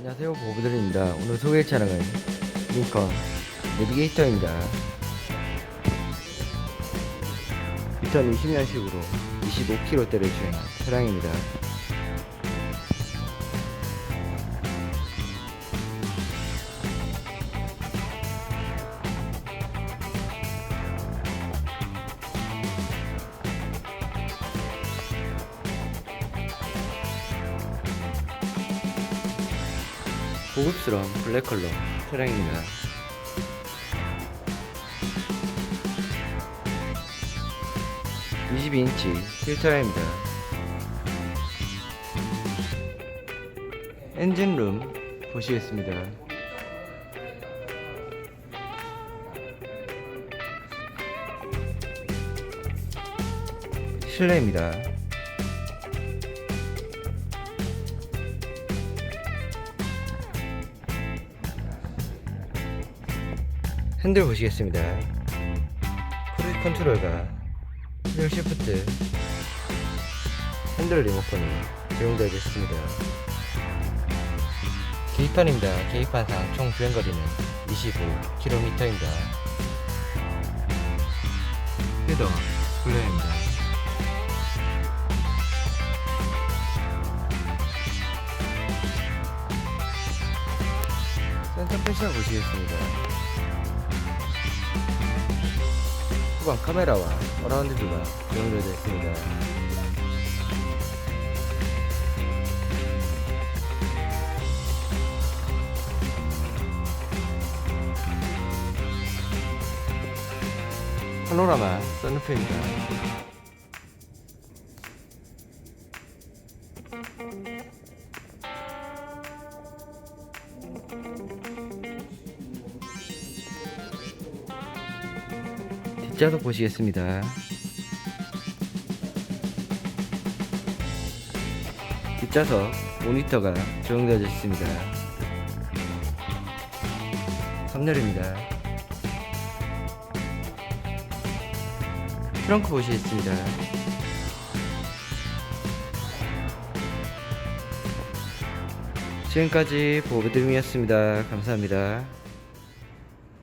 안녕하세요 보부들입니다. 오늘 소개할 차량은 링컨 내비게이터입니다. 2020년식으로 25km대를 주행한 차량입니다 고급스러운 블랙 컬러 차량입니다. (22인치) 휠타입니다. 엔진룸 보시겠습니다. 실내입니다 핸들 보시겠습니다. 크루즈 컨트롤과 핸들 시프트, 핸들 리모컨이 적용되어 있습니다. 계기판입니다. 계기판상 총 주행거리는 25km입니다. 헤더 블레입니다. 센터 패시아 보시겠습니다. 후방 카메라와 어라운드 뷰가 적용되어 있습니다. 파노라마 선루프입니다. 뒷좌석 보시겠습니다. 뒷좌석 모니터가 적용되어 있습니다. 3열입니다. 트렁크 보시겠습니다. 지금까지 보부드림이었습니다. 감사합니다.